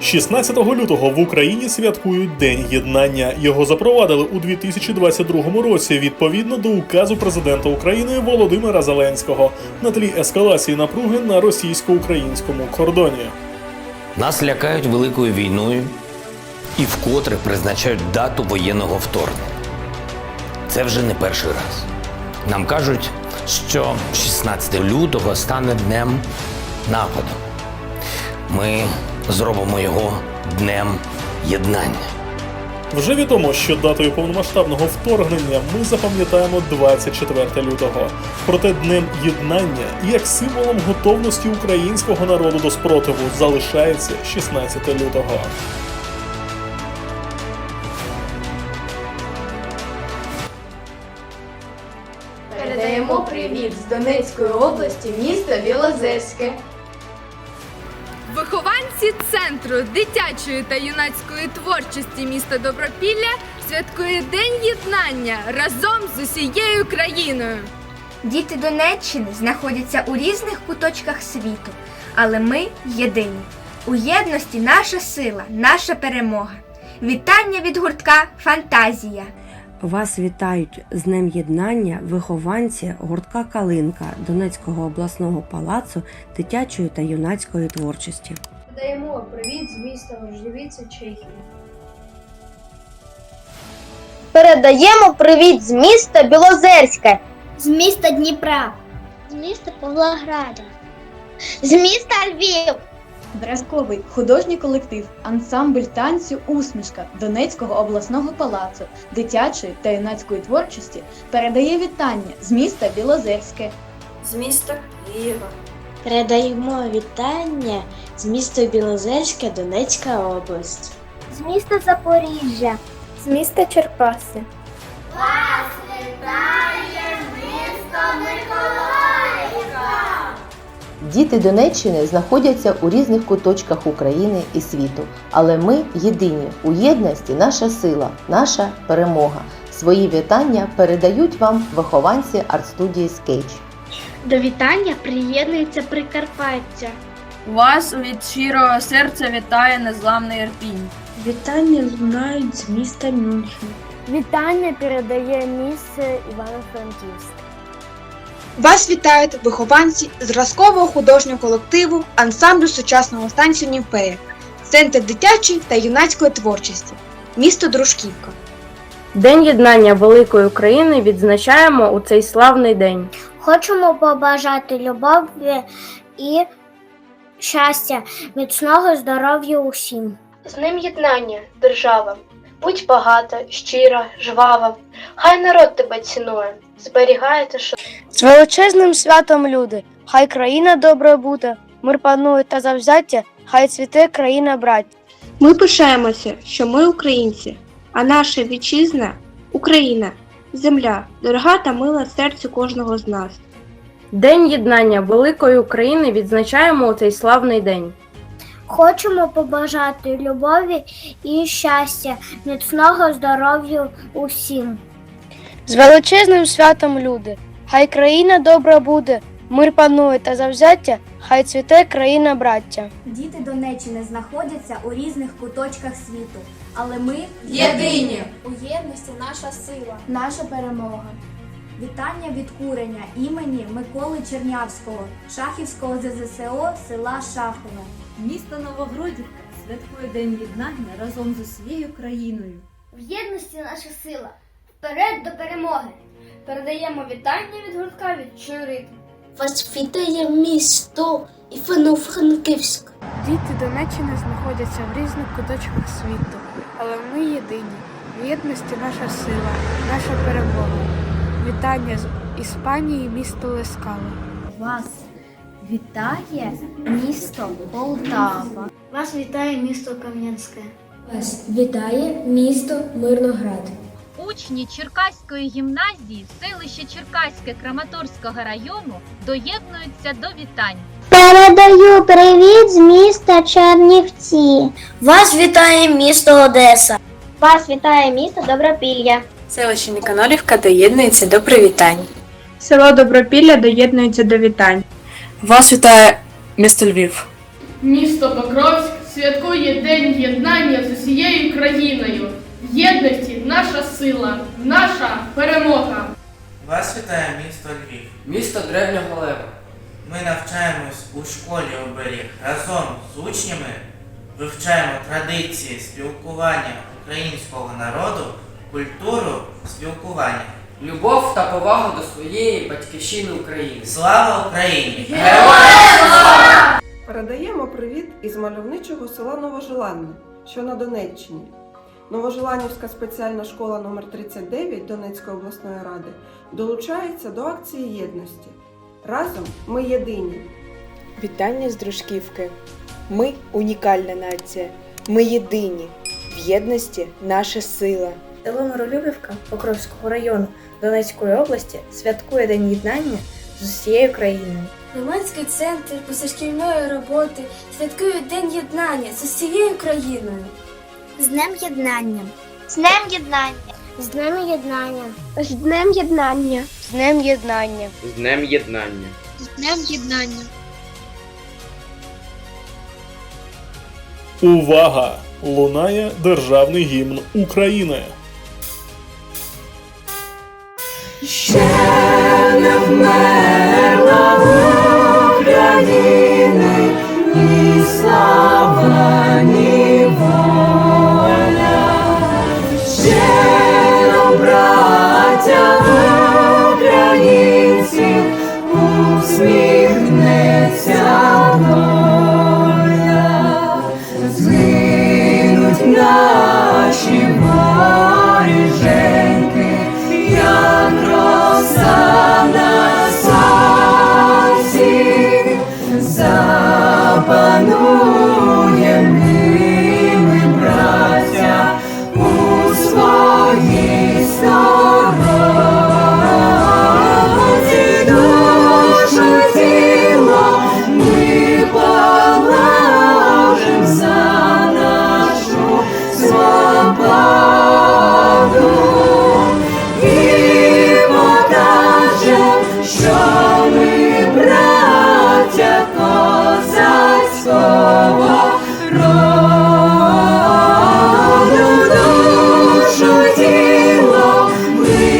16 лютого в Україні святкують День єднання. Його запровадили у 2022 році відповідно до указу президента України Володимира Зеленського на тлі ескалації напруги на російсько-українському кордоні. Нас лякають великою війною і вкотре призначають дату воєнного вторгнення. Це вже не перший раз. Нам кажуть, що 16 лютого стане днем нападу. Ми зробимо його днем єднання. Вже відомо, що датою повномасштабного вторгнення ми запам'ятаємо 24 лютого. Проте днем єднання як символом готовності українського народу до спротиву залишається 16 лютого. Передаємо привіт з Донецької області, міста Білозерське. Вихованці центру дитячої та юнацької творчості міста Добропілля святкує День єднання разом з усією країною. Діти Донеччини знаходяться у різних куточках світу, але ми єдині. У єдності наша сила, наша перемога. Вітання від гуртка Фантазія. Вас вітають з Днем Єднання вихованці гуртка Калинка Донецького обласного палацу дитячої та юнацької творчості. Передаємо привіт з міста Важливіця, Чехія. Передаємо привіт з міста Білозерське, З міста Дніпра. з міста Павлограда, з міста Львів. Зразковий художній колектив, ансамбль танцю Усмішка Донецького обласного палацу дитячої та юнацької творчості передає вітання з міста Білозерське. з міста Києва. Передаємо вітання з міста Білозерське, Донецька область. З міста Запоріжжя, З міста Черкаси. Діти Донеччини знаходяться у різних куточках України і світу, але ми єдині. У єдності наша сила, наша перемога. Свої вітання передають вам вихованці арт-студії Скетч. До вітання приєднується Прикарпаття. Вас від щирого серця вітає незламний Ірпінь. Вітання лунають з міста Мюнхен. Вітання передає місце Івано-Франківськ. Вас вітають вихованці зразкового художнього колективу ансамблю сучасного станцію Німфея, Центр дитячої та юнацької творчості, місто Дружківка. День єднання великої України відзначаємо у цей славний день. Хочемо побажати любові і щастя, міцного здоров'я усім. З ним єднання, держава. Будь багата, щира, жвава. Хай народ тебе цінує, зберігає та З величезним святом люди, хай країна добра буде, мир панує та завзяття, хай цвіте країна браття. Ми пишаємося, що ми українці, а наша вітчизна Україна, земля, дорога та мила серцю кожного з нас. День єднання великої України відзначаємо у цей славний день. Хочемо побажати любові і щастя, міцного здоров'я усім. З величезним святом люди, хай країна добра буде, мир панує та завзяття, хай цвіте країна браття. Діти Донеччини знаходяться у різних куточках світу, але ми Єдині! у єдності наша сила, наша перемога. Вітання від куреня імені Миколи Чернявського, Шахівського ЗЗСО села Шахове. Місто Новогродівка святкує День єднання разом з усією країною. В єдності наша сила. Вперед до перемоги. Передаємо вітання від гуртка від ритм. Вас вітає місто Івано-Франківськ. Діти Донеччини знаходяться в різних куточках світу, але ми єдині. В єдності наша сила, наша перемога. Вітання з Іспанії, місто Лескало. Вас вітає місто Полтава. Вас вітає місто Кам'янське. Вас вітає місто Мирноград. Учні Черкаської гімназії селище Черкаське Краматорського району доєднуються до вітань. Передаю привіт з міста Чернівці. Вас вітає місто Одеса. Вас вітає місто Добропілля. Селище Ніканорівка доєднується до привітань. Село Добропілля доєднується до вітань. Вас вітає місто Львів. Місто Покровськ святкує День єднання з усією країною. В єдності наша сила, наша перемога. Вас вітає місто Львів. Місто древнього лева. Ми навчаємось у школі оберіг. Разом з учнями вивчаємо традиції спілкування українського народу, культуру спілкування. Любов та повага до своєї батьківщини України. Слава Україні! Передаємо привіт із мальовничого села Новожеланне, що на Донеччині. Новожеланівська спеціальна школа номер 39 Донецької обласної ради долучається до акції єдності. Разом ми єдині. Вітання з дружківки. Ми унікальна нація. Ми єдині. В єдності наша сила. Село Миролюбівка Покровського району Донецької області святкує День єднання з усією країною. Громадський центр позашкільної роботи святкує День єднання з усією країною. З Днем Єднання. З Днем Єднання. З Днем Єднання. З Днем Єднання. З Днем Єднання. З Днем Єднання. З Днем Єднання. Увага! Лунає державний гімн України. Ще не вмерла України, ні слава, ні me.